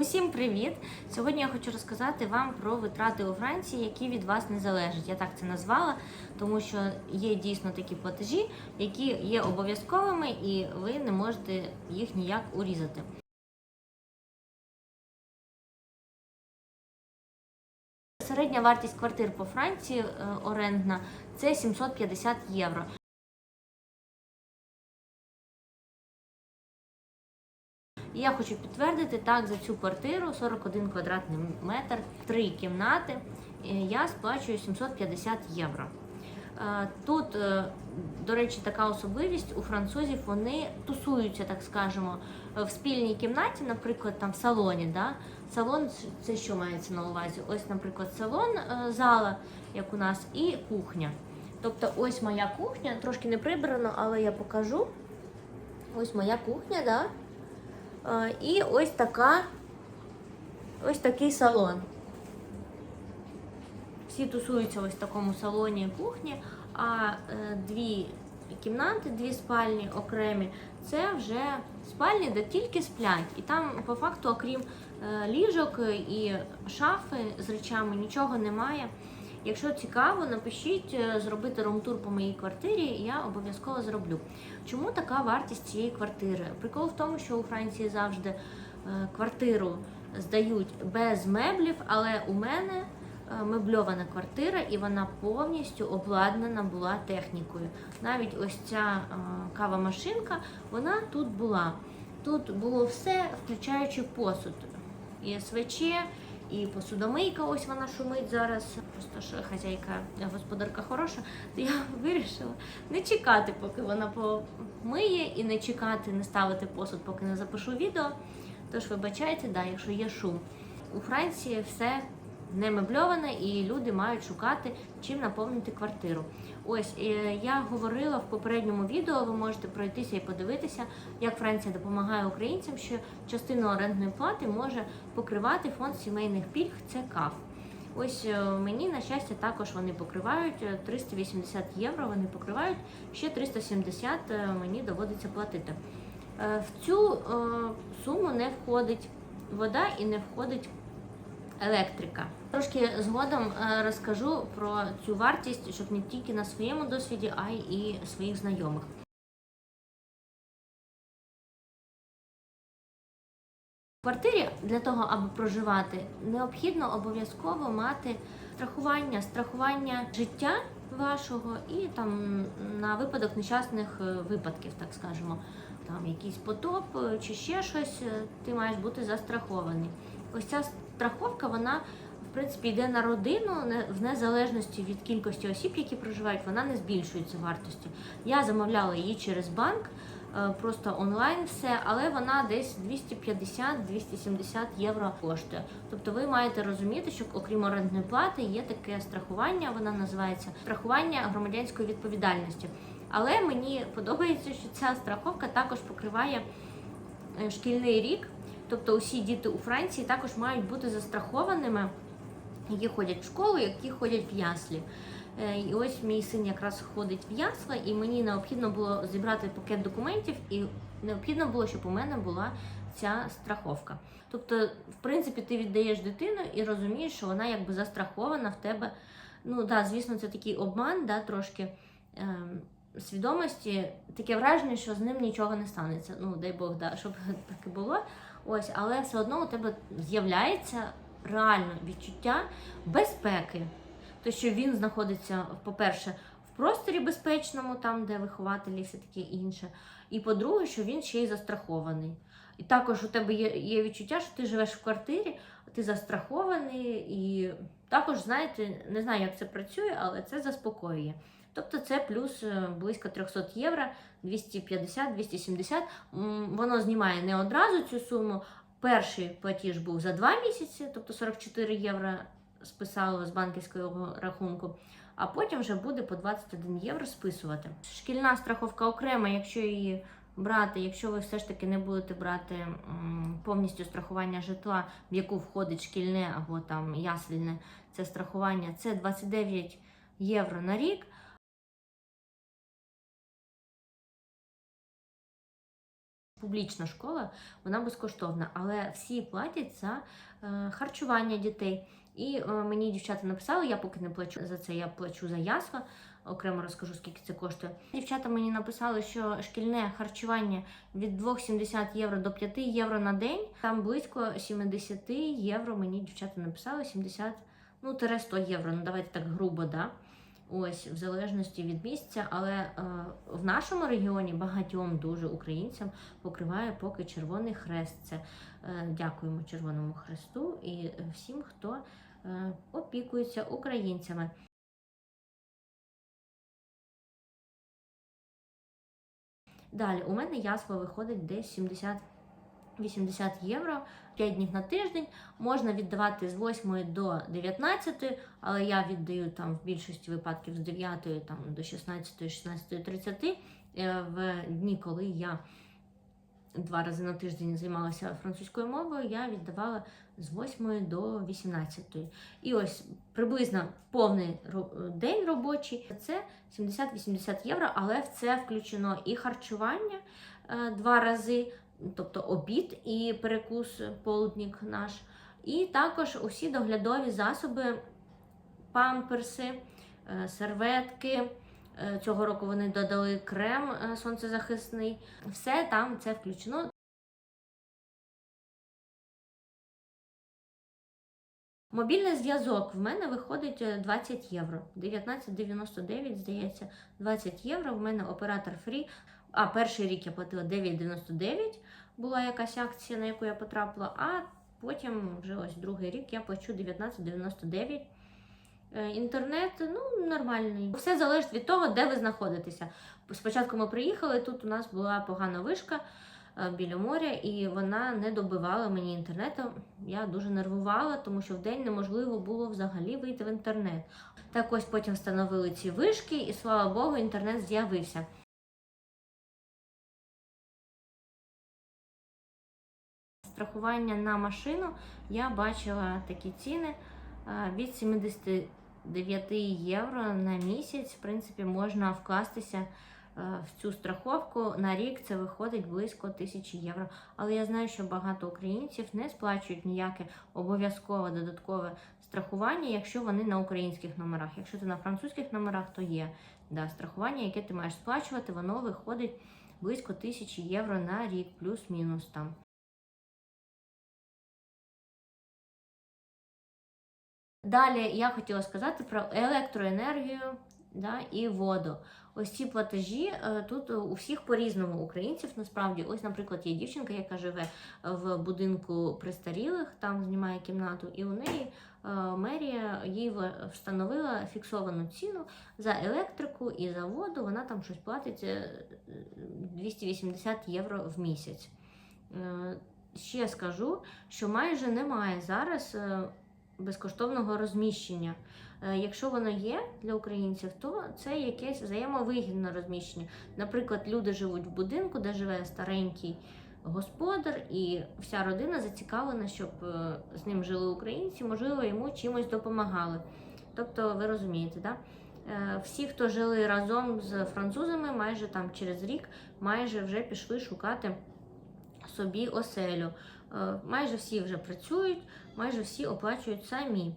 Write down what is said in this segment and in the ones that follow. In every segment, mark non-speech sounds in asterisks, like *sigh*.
Усім привіт! Сьогодні я хочу розказати вам про витрати у Франції, які від вас не залежать. Я так це назвала, тому що є дійсно такі платежі, які є обов'язковими, і ви не можете їх ніяк урізати. Середня вартість квартир по Франції е, орендна це 750 євро. І я хочу підтвердити, так, за цю квартиру 41 квадратний метр, три кімнати, е, я сплачую 750 євро. Е, Тут, е, до речі, така особливість у французів вони тусуються, так скажемо, в спільній кімнаті, наприклад, там в салоні. Да? Салон це що мається на увазі? Ось, наприклад, салон, зала, як у нас, і кухня. Тобто, ось моя кухня, трошки не прибрано, але я покажу. Ось моя кухня, да? І ось така, ось такий салон. Всі тусуються ось в такому салоні кухні, а е, дві кімнати, дві спальні окремі, це вже спальні, де тільки сплять. І там, по факту, окрім е, ліжок і шафи з речами, нічого немає. Якщо цікаво, напишіть е, зробити румтур по моїй квартирі, я обов'язково зроблю. Чому така вартість цієї квартири? Прикол в тому, що у Франції завжди е, квартиру здають без меблів, але у мене е, мебльована квартира і вона повністю обладнана була технікою. Навіть ось ця е, кава-машинка, вона тут була. Тут було все, включаючи посуд. І СВЧ, і посудомийка, ось вона шумить зараз. Просто що хазяйка, господарка хороша, то я *laughs* вирішила не чекати, поки вона помиє, і не чекати, не ставити посуд, поки не запишу відео. Тож вибачайте, да, якщо є шум. У Франції все не мебльоване, і люди мають шукати, чим наповнити квартиру. Ось е, я говорила в попередньому відео. Ви можете пройтися і подивитися, як Франція допомагає українцям, що частину орендної плати може покривати фонд сімейних пільг. Це КАФ. Ось е, мені на щастя також вони покривають е, 380 євро. Вони покривають ще 370 е, мені доводиться платити. Е, В цю е, суму не входить вода і не входить електрика. Трошки згодом е, розкажу про цю вартість, щоб не тільки на своєму досвіді, а й і своїх знайомих. В квартирі для того, аби проживати, необхідно обов'язково мати страхування, страхування життя вашого і там на випадок нещасних е, випадків, так скажемо, там якийсь потоп е, чи ще щось, ти маєш бути застрахований. Ось ця страховка, вона в принципі йде на родину, в незалежності від кількості осіб, які проживають, вона не збільшується вартістю. Я замовляла її через банк, е, просто онлайн все, але вона десь 250-270 євро коштує. Тобто ви маєте розуміти, що окрім орендної плати є таке страхування, вона називається страхування громадянської відповідальності. Але мені подобається, що ця страховка також покриває е, шкільний рік. Тобто усі діти у Франції також мають бути застрахованими, які ходять в школу, які ходять в яслі. Е, І ось мій син якраз ходить в ясла, і мені необхідно було зібрати пакет документів, і необхідно було, щоб у мене була ця страховка. Тобто, в принципі, ти віддаєш дитину і розумієш, що вона якби застрахована в тебе. Ну да, звісно, це такий обман, да, трошки. Ем, Свідомості таке враження, що з ним нічого не станеться. Ну, дай Бог, да, щоб *laughs* так і було. Ось, але все одно у тебе з'являється реально відчуття безпеки. То, що він знаходиться, по-перше, в просторі безпечному, там, де вихователі все таке інше. І по-друге, що він ще й застрахований. І також у тебе є, є відчуття, що ти живеш в квартирі, ти застрахований, і також, знаєте, не знаю, як це працює, але це заспокоює. Тобто це плюс е, близько 300 євро, 250-270. Воно знімає не одразу цю суму. Перший платіж був за 2 місяці, тобто 44 євро списало з банківського рахунку, а потім вже буде по 21 євро списувати. Шкільна страховка окрема, якщо її брати, якщо ви все ж таки не будете брати повністю страхування житла, в яку входить шкільне або там ясельне це страхування, це 29 євро на рік. Публічна школа, вона безкоштовна, але всі платять за е, харчування дітей. І е, мені дівчата написали, я поки не плачу за це, я плачу за ясла. Окремо розкажу, скільки це коштує. Дівчата мені написали, що шкільне харчування від 2,70 євро до 5 євро на день. Там близько 70 євро. Мені дівчата написали 70, ну тире 100 євро. Ну давайте так грубо, да. Ось в залежності від місця, але е, в нашому регіоні багатьом дуже українцям покриває поки Червоний Хрест. Це е, дякуємо Червоному Хресту і всім, хто е, опікується українцями. Далі, у мене ясла виходить десь 70-80 євро 5 днів на тиждень. Можна віддавати з 8 до 19, але я віддаю там в більшості випадків з 9 там, до 16, 16.30 е, в дні, коли я два рази на тиждень займалася французькою мовою, я віддавала з 8 до 18. І ось приблизно повний день робочий це 70-80 євро, але в це включено і харчування е, два рази, тобто обід і перекус, полудник наш, і також усі доглядові засоби, памперси, е, серветки. Е, Цього року вони додали крем е, сонцезахисний. Все там це включено. Мобільний зв'язок в мене виходить е, 20 євро. 19,99, здається, 20 євро. В мене оператор фрі. А перший рік я платила 9,99, була якась акція, на яку я потрапила, а потім вже ось другий рік я плачу 19,99. Е, Інтернет ну нормальний. Все залежить від того, де ви знаходитеся. Спочатку ми приїхали, тут у нас була погана вишка е, біля моря, і вона не добивала мені інтернету. Я дуже нервувала, тому що вдень неможливо було взагалі вийти в інтернет. Так ось потім встановили ці вишки, і слава Богу, інтернет з'явився. Страхування на машину я бачила такі ціни від 79 євро на місяць. В принципі, можна вкластися в цю страховку. На рік це виходить близько тисячі євро. Але я знаю, що багато українців не сплачують ніяке обов'язкове додаткове страхування, якщо вони на українських номерах. Якщо ти на французьких номерах, то є да, страхування, яке ти маєш сплачувати, воно виходить близько тисячі євро на рік, плюс-мінус там. Далі я хотіла сказати про електроенергію да, і воду. Ось ці платежі е, тут у всіх по-різному українців. Насправді, ось, наприклад, є дівчинка, яка живе в будинку престарілих, там знімає кімнату, і у неї е, мерія їй встановила фіксовану ціну за електрику і за воду. Вона там щось платить е, 280 євро в місяць. Е, Ще скажу, що майже немає зараз. Безкоштовного розміщення. Е, Якщо воно є для українців, то це якесь взаємовигідне розміщення. Наприклад, люди живуть в будинку, де живе старенький господар, і вся родина зацікавлена, щоб е, з ним жили українці, можливо, йому чимось допомагали. Тобто, ви розумієте, да? Е, всі, хто жили разом з французами, майже там через рік, майже вже пішли шукати собі оселю. Е, Майже всі вже працюють, майже всі оплачують самі.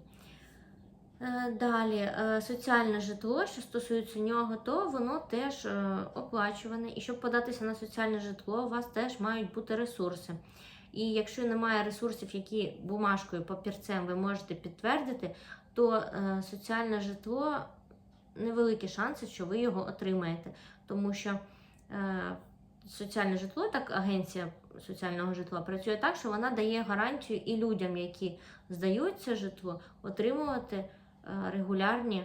Е, Далі, е, соціальне житло, що стосується нього, то воно теж оплачуване. І щоб податися на соціальне житло, у вас теж мають бути ресурси. І якщо немає ресурсів, які бумажкою, папірцем ви можете підтвердити, то соціальне житло невеликі шанси, що ви його отримаєте. Тому що соціальне житло, так агенція соціального житла працює так, що вона дає гарантію і людям, які здають це житло, отримувати е, регулярні,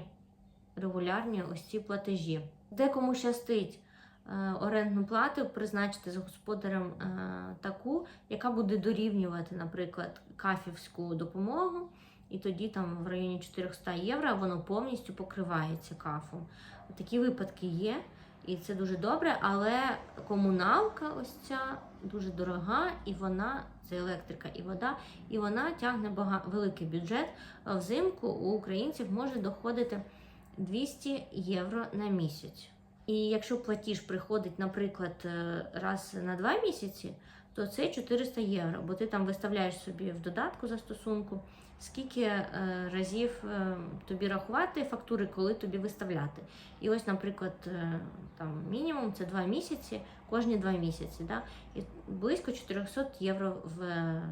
регулярні ось ці платежі. Декому щастить е, орендну плату призначити з господарем е, таку, яка буде дорівнювати, наприклад, кафівську допомогу. І тоді там в районі 400 євро воно повністю покривається кафом. Такі випадки є. І це дуже добре, але комуналка ось ця дуже дорога, і вона це електрика і вода, і вона тягне бага, великий бюджет. Взимку у українців може доходити 200 євро на місяць. І якщо платіж приходить, наприклад, е, раз на два місяці, то це 400 євро, бо ти там виставляєш собі в додатку застосунку, скільки е, разів е, тобі рахувати фактури, коли тобі виставляти. І ось, наприклад, е, там мінімум це 2 місяці, кожні 2 місяці, да? і близько 400 євро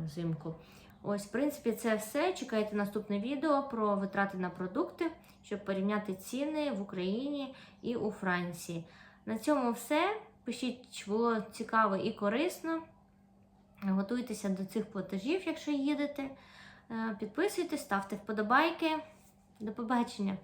взимку. Ось, в принципі, це все. Чекайте наступне відео про витрати на продукти, щоб порівняти ціни в Україні і у Франції. На цьому все. Пишіть, чи було цікаво і корисно. Готуйтеся до цих платежів, якщо їдете. Е, Підписуйтесь, ставте вподобайки. До побачення!